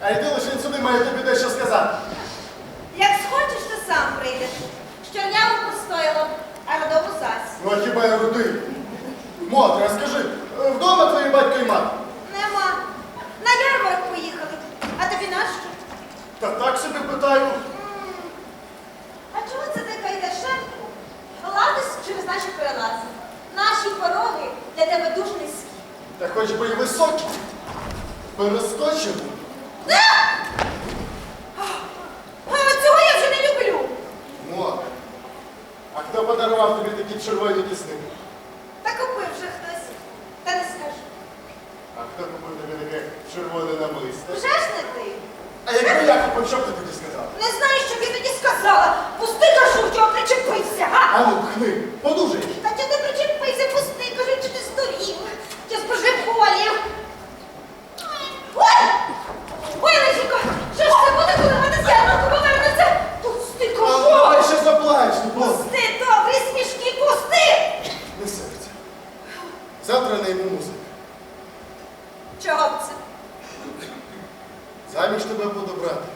А йди лише сюди, маю тобі дещо сказати. Як схочеш, то сам прийдеш. що Щорняву постояла, а родову зась. Ну а хіба я рудий? Мотре, а скажи, вдома твої батько і мати? Нема. На ярмарок поїхали. А тобі нащо? Та так собі питаю. А чого це ти кайдашенку? Ладись через наші перелази. Наші пороги для тебе дуже низькі. Та хоч би і високі, Перескочив а цього я вже не люблю. А хто подарував тобі такі червоні кисни? Та купив вже хтось. Та не скажу. А хто купив тобі таке червоне намисто? Вже ж не ти. А якби я купив, що б ти тоді сказав? Завтра найму музика. Чого б це? Заміж тебе подобрати.